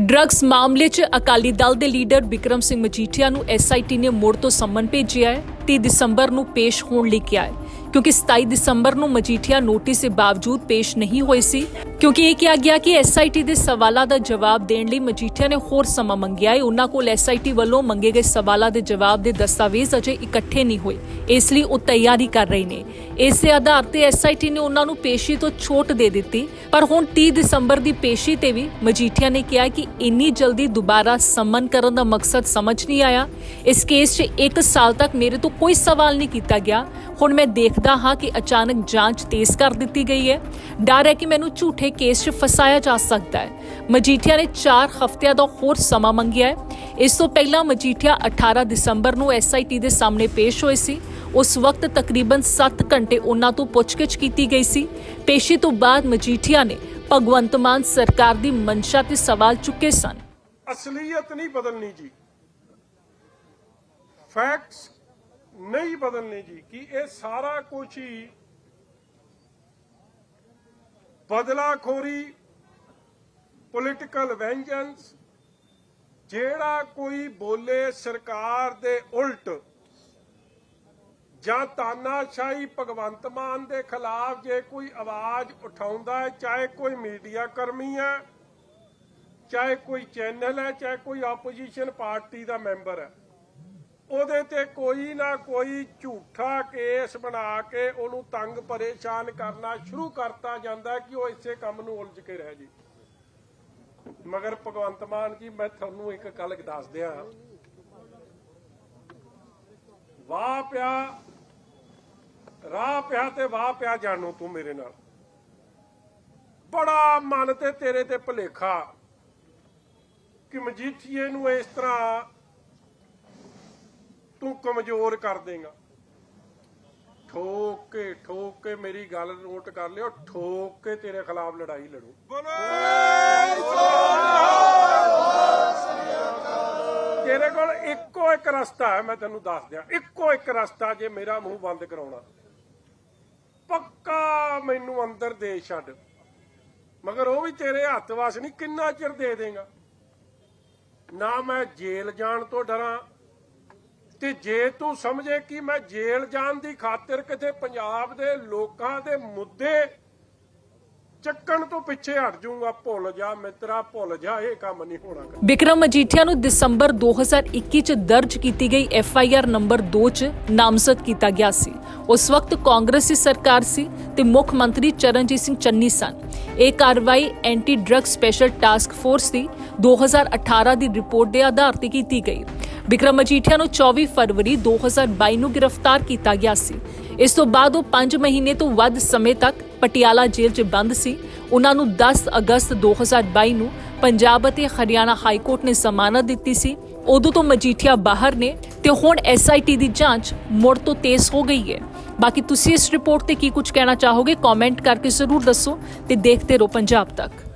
Drugs ਮਾਮਲੇ 'ਚ ਅਕਾਲੀ ਦਲ ਦੇ ਲੀਡਰ ਵਿਕਰਮ ਸਿੰਘ ਮਜੀਠੀਆ ਨੂੰ ਐਸਆਈਟੀ ਨੇ ਮੁੜ ਤੋਂ ਸੰਮਨ ਭੇਜਿਆ ਹੈ 30 ਦਸੰਬਰ ਨੂੰ ਪੇਸ਼ ਹੋਣ ਲਈ ਕਿਹਾ ਹੈ। ਕਿਉਂਕਿ 27 ਦਸੰਬਰ ਨੂੰ ਮਜੀਠੀਆ ਨੋਟਿਸ ਦੇ ਬਾਵਜੂਦ ਪੇਸ਼ ਨਹੀਂ ਹੋਏ ਸੀ ਕਿਉਂਕਿ ਇਹ ਕਿਹਾ ਗਿਆ ਕਿ ਐਸਆਈਟੀ ਦੇ ਸਵਾਲਾਂ ਦਾ ਜਵਾਬ ਦੇਣ ਲਈ ਮਜੀਠੀਆ ਨੇ ਹੋਰ ਸਮਾਂ ਮੰਗਿਆ ਹੈ। ਉਹਨਾਂ ਕੋਲ ਐਸਆਈਟੀ ਵੱਲੋਂ ਮੰਗੇ ਗਏ ਸਵਾਲਾਂ ਦੇ ਜਵਾਬ ਦੇ ਦਸਤਾਵੇਜ਼ ਅਜੇ ਇਕੱਠੇ ਨਹੀਂ ਹੋਏ। ਇਸ ਲਈ ਉਹ ਤਿਆਰੀ ਕਰ ਰਹੇ ਨੇ। ਇਸ ਦੇ ਆਧਾਰ ਤੇ ਐਸਆਈਟੀ ਨੇ ਉਹਨਾਂ ਨੂੰ ਪੇਸ਼ੀ ਤੋਂ ਛੋਟ ਦੇ ਦਿੱਤੀ। ਪਰ ਹੁਣ 30 ਦਸੰਬਰ ਦੀ ਪੇਸ਼ੀ ਤੇ ਵੀ ਮਜੀਠੀਆ ਨੇ ਕਿਹਾ ਕਿ ਇੰਨੀ ਜਲਦੀ ਦੁਬਾਰਾ ਸੰਮਨ ਕਰਨ ਦਾ ਮਕਸਦ ਸਮਝ ਨਹੀਂ ਆਇਆ। ਇਸ ਕੇਸ 'ਚ 1 ਸਾਲ ਤੱਕ ਮੇਰੇ ਤੋਂ ਕੋਈ ਸਵਾਲ ਨਹੀਂ ਕੀਤਾ ਗਿਆ। ਹੁਣ ਮੈਂ ਦੇਖਦਾ ਹਾਂ ਕਿ ਅਚਾਨਕ ਜਾਂਚ ਤੇਜ਼ ਕਰ ਦਿੱਤੀ ਗਈ ਹੈ। ਡਰ ਹੈ ਕਿ ਮੈਨੂੰ ਝੂਠੇ ਕੇਸ 'ਚ ਫਸਾਇਆ ਜਾ ਸਕਦਾ ਹੈ। ਮਜੀਠੀਆ ਨੇ 4 ਹਫ਼ਤਿਆਂ ਦਾ ਹੋਰ ਸਮਾਂ ਮੰਗਿਆ ਹੈ। ਇਸ ਤੋਂ ਪਹਿਲਾਂ ਮਜੀਠੀਆ 18 ਦਸੰਬਰ ਨੂੰ ਐਸਆਈਟੀ ਦੇ ਸਾਹਮਣੇ ਪੇਸ਼ ਹੋਏ ਸੀ। ਉਸ ਵਕਤ ਤਕਰੀਬਨ 7 ਘੰਟੇ ਉਹਨਾਂ ਤੋਂ ਪੁੱਛਗਿੱਛ ਕੀਤੀ ਗਈ ਸੀ। ਪੇਸ਼ੀ ਤੋਂ ਬਾਅਦ ਮਜੀਠੀਆ ਨੇ ਭਗਵੰਤ ਮਾਨ ਸਰਕਾਰ ਦੀ ਮਨਸ਼ਾ ਤੇ ਸਵਾਲ ਚੁੱਕੇ ਸਨ। ਅਸਲੀਅਤ ਨਹੀਂ ਬਦਲਣੀ ਜੀ। ਫੈਕਟਸ ਨਹੀਂ ਬਦਲਣੇ ਜੀ। ਕਿ ਇਹ ਸਾਰਾ ਕੁਝ ਹੀ ਬਦਲਾਖੋਰੀ ਪੋਲਿਟੀਕਲ ਵੈਂਜੈਂਸ ਜਿਹੜਾ ਕੋਈ ਬੋਲੇ ਸਰਕਾਰ ਦੇ ਉਲਟ ਜਾਂ ਤਾਨਾਸ਼ਾਹੀ ਭਗਵੰਤ ਮਾਨ ਦੇ ਖਿਲਾਫ ਜੇ ਕੋਈ ਆਵਾਜ਼ ਉਠਾਉਂਦਾ ਹੈ, ਚਾਹੇ ਕੋਈ ਮੀਡੀਆ ਕਰਮੀ ਹੈ, ਚਾਹੇ ਕੋਈ ਚੈਨਲ ਹੈ, ਚਾਹੇ ਕੋਈ ਆਪੋਜੀਸ਼ਨ ਪਾਰਟੀ ਦਾ ਮੈਂਬਰ ਹੈ ਉਹਦੇ ਤੇ ਕੋਈ ਨਾ ਕੋਈ ਝੂਠਾ ਕੇਸ ਬਣਾ ਕੇ ਉਹਨੂੰ ਤੰਗ ਪਰੇਸ਼ਾਨ ਕਰਨਾ ਸ਼ੁਰੂ ਕਰਤਾ ਜਾਂਦਾ ਕਿ ਉਹ ਇਸੇ ਕੰਮ ਨੂੰ ਉਲਝ ਕੇ ਰਹਿ ਜੀ। ਮਗਰ ਭਗਵੰਤ ਮਾਨ ਜੀ, ਮੈਂ ਤੁਹਾਨੂੰ ਇੱਕ ਗੱਲ ਦੱਸ ਦਿਆਂ। ਵਾਹ ਪਿਆ, ਰਾਹ ਪਿਆ ਤੇ ਵਾਹ ਪਿਆ ਜਾਣੋ ਤੂੰ ਮੇਰੇ ਨਾਲ। ਬੜਾ ਮਨ ਤੇ ਤੇਰੇ ਤੇ ਭੁਲੇਖਾ। ਕਿ ਮਜੀਠੀਏ ਨੂੰ ਇਸ ਤਰ੍ਹਾਂ ਤੂੰ ਕਮਜ਼ੋਰ ਕਰ ਦੇਗਾ। ਠੋਕ ਕੇ ਠੋਕ ਕੇ ਮੇਰੀ ਗੱਲ ਨੋਟ ਕਰ ਲਿਓ ਠੋਕ ਕੇ ਤੇਰੇ ਖਿਲਾਫ ਲੜਾਈ ਲੜੂ। ਤੇਰੇ ਕੋਲ ਇੱਕੋ ਇੱਕ ਰਸਤਾ ਹੈ ਮੈਂ ਤੈਨੂੰ ਦੱਸ ਦਿਆਂ। ਇੱਕੋ ਇੱਕ ਰਸਤਾ ਜੇ ਮੇਰਾ ਮੂੰਹ ਬੰਦ ਕਰਾਉਣਾ। ਪੱਕਾ ਮੈਨੂੰ ਅੰਦਰ ਦੇ ਛੱਡ। ਮਗਰ ਉਹ ਵੀ ਤੇਰੇ ਹੱਥ ਵਸ ਨਹੀਂ ਕਿੰਨਾ ਚਿਰ ਦੇ ਦੇਗਾ। ਨਾ ਮੈਂ ਜੇਲ੍ਹ ਜਾਣ ਤੋਂ ਡਰਾਂ ਤੇ ਜੇ ਤੂੰ ਸਮਝੇ ਕਿ ਮੈਂ ਜੇਲ੍ਹ ਜਾਣ ਦੀ ਖਾਤਰ ਕਿਤੇ ਪੰਜਾਬ ਦੇ ਲੋਕਾਂ ਦੇ ਮੁੱਦੇ ਚੱਕਣ ਤੋਂ ਪਿੱਛੇ ਹਟ ਜਾਊਂਗਾ, ਭੁੱਲ ਜਾ ਮਿੱਤਰਾ, ਭੁੱਲ ਜਾ, ਇਹ ਕੰਮ ਨਹੀਂ ਹੋਣਾ ਵਿਕਰਮ ਮਜੀਠੀਆ ਨੂੰ ਦਸੰਬਰ 2021 ਚ ਦਰਜ ਕੀਤੀ ਗਈ ਐਫ ਆਈ ਆਰ ਨੰਬਰ 2 ਚ ਨਾਮਜ਼ਦ ਕੀਤਾ ਗਿਆ ਸੀ। ਉਸ ਵਕਤ ਕਾਂਗਰਸ ਦੀ ਸਰਕਾਰ ਸੀ ਤੇ ਮੁੱਖ ਮੰਤਰੀ ਚਰਨਜੀਤ ਸਿੰਘ ਚੰਨੀ ਸਨ। ਇਹ ਕਾਰਵਾਈ anti drug special task force ਦੀ 2018 ਦੀ ਰਿਪੋਰਟ ਦੇ ਆਧਾਰ ਤੇ ਕੀਤੀ ਗਈ। ਵਿਕਰਮ ਮਜੀਠੀਆ ਨੂੰ 24 ਫਰਵਰੀ 2022 ਨੂੰ ਗ੍ਰਿਫਤਾਰ ਕੀਤਾ ਗਿਆ ਸੀ। ਇਸ ਤੋਂ ਬਾਅਦ ਉਹ 5 ਮਹੀਨੇ ਤੋਂ ਵੱਧ ਸਮੇਂ ਤੱਕ ਪਟਿਆਲਾ ਜੇਲ੍ਹ 'ਚ ਬੰਦ ਸੀ। ਉਹਨਾਂ ਨੂੰ 10 ਅਗਸਤ 2022 ਨੂੰ ਪੰਜਾਬ ਅਤੇ ਹਰਿਆਣਾ ਹਾਈ ਕੋਰਟ ਨੇ ਜ਼ਮਾਨਤ ਦਿੱਤੀ ਸੀ। ਉਦੋਂ ਤੋਂ ਮਜੀਠੀਆ ਬਾਹਰ ਨੇ ਤੇ ਹੁਣ ਐਸਆਈਟੀ ਦੀ ਜਾਂਚ ਮੁੜ ਤੋਂ ਤੇਜ਼ ਹੋ ਗਈ ਹੈ। ਬਾਕੀ ਤੁਸੀਂ ਇਸ ਰਿਪੋਰਟ ਤੇ ਕੀ ਕੁਝ ਕਹਿਣਾ ਚਾਹੋਗੇ ਕਮੈਂਟ ਕਰਕੇ ਜ਼ਰੂਰ ਦੱਸੋ ਤੇ ਦੇਖਦੇ ਰਹੋ ਪੰਜਾਬ ਤੱਕ।